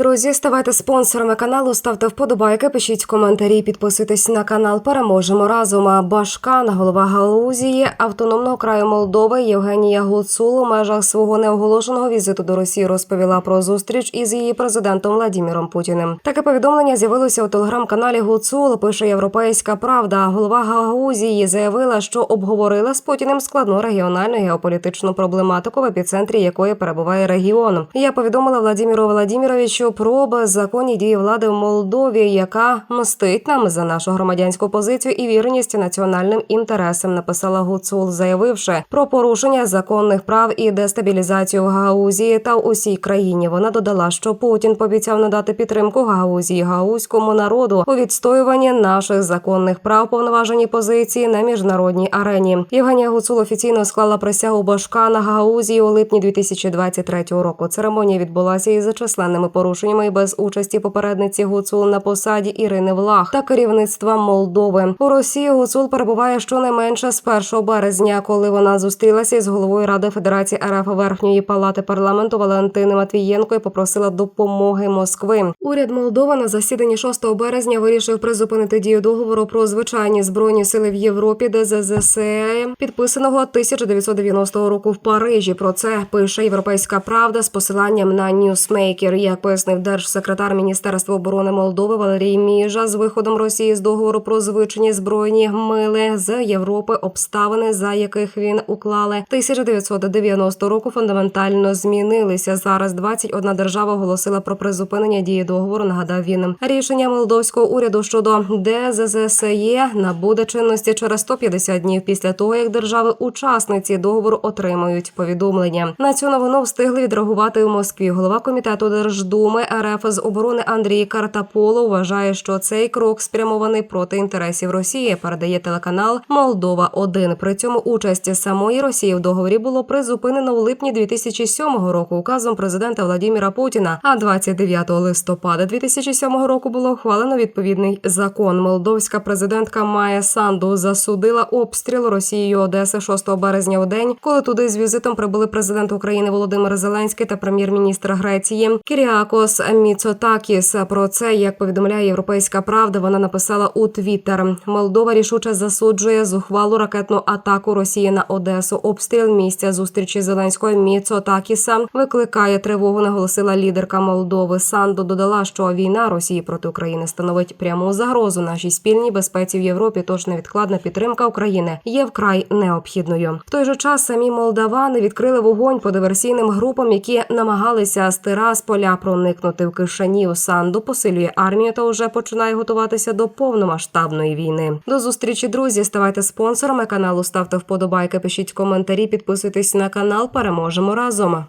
Друзі, ставайте спонсорами каналу, ставте вподобайки, пишіть коментарі, підписуйтесь на канал. Переможемо разом. А Башкан, голова Галузії автономного краю Молдови Євгенія Гуцул у межах свого неоголошеного візиту до Росії розповіла про зустріч із її президентом Владіміром Путіним. Таке повідомлення з'явилося у телеграм-каналі Гуцул. Пише Європейська Правда. Голова Гаузії заявила, що обговорила з Путіним складну регіональну геополітичну проблематику, в епіцентрі якої перебуває регіон. Я повідомила Владіміру Владіміровичу про беззаконні дії влади в Молдові, яка мстить нам за нашу громадянську позицію і вірність національним інтересам. Написала Гуцул, заявивши про порушення законних прав і дестабілізацію в Гаузії та усій країні. Вона додала, що Путін пообіцяв надати підтримку Гаузії, гаузькому народу у відстоюванні наших законних прав, повноваженій позиції на міжнародній арені. Євгенія Гуцул офіційно склала присягу Башка на Гаузії у липні 2023 року. Церемонія відбулася із численними порушеннями і без участі попередниці Гуцул на посаді Ірини Влах та керівництва Молдови. У Росії Гуцул перебуває щонайменше з 1 березня, коли вона зустрілася із головою Ради Федерації РФ Верхньої палати парламенту Валентини Матвієнко і попросила допомоги Москви. Уряд Молдови на засіданні 6 березня вирішив призупинити дію договору про звичайні збройні сили в Європі, ДЗЗСЕ, підписаного 1990 року в Парижі. Про це пише Європейська Правда з посиланням на Ньюсмейкер. Як пояснив держсекретар Міністерства оборони Молдови Валерій Міжа з виходом Росії з договору про звичайні збройні мили з Європи, обставини, за яких він уклали 1990 року, фундаментально змінилися. Зараз 21 держава оголосила про призупинення дії договору. Нагадав він рішення молдовського уряду щодо ДЗЗСЄ набуде чинності через 150 днів після того, як держави-учасниці договору отримають повідомлення. На цю новину встигли відреагувати у Москві. Голова комітету Держдуми РФ з оборони Андрій Картаполо вважає, що цей крок спрямований проти інтересів Росії. Передає телеканал Молдова 1 При цьому участь самої Росії в договорі було призупинено у липні 2007 року указом президента Владіміра Путіна. А 29 листопада 2007 року було ухвалено відповідний закон. Молдовська президентка Майя Санду засудила обстріл Росією Одеси 6 березня у день, коли туди з візитом прибули президент України Володимир Зеленський та прем'єр-міністр Греції Кіріакос Міцотакіс. Про це як повідомляє Європейська Правда, вона написала у Твіттер. Молдова рішуче засуджує зухвалу ракетну атаку Росії на Одесу. Обстріл місця зустрічі Зеленського Міцотакіса викликає тривогу. Наголосила лідерка Молдови. Санду додала, що війна Росії проти України становить пряму загрозу нашій спільній безпеці в Європі. Тож невідкладна підтримка України є вкрай необхідною. В той же час самі молдавани відкрили вогонь по диверсійним групам, які намагалися з Тирасполя проникнути в Кишанів. Санду посилює армію та вже починає готуватися до повномасштабної війни. До зустрічі, друзі. Ставайте спонсорами каналу, ставте вподобайки, пишіть коментарі, підписуйтесь на канал. Переможемо разом.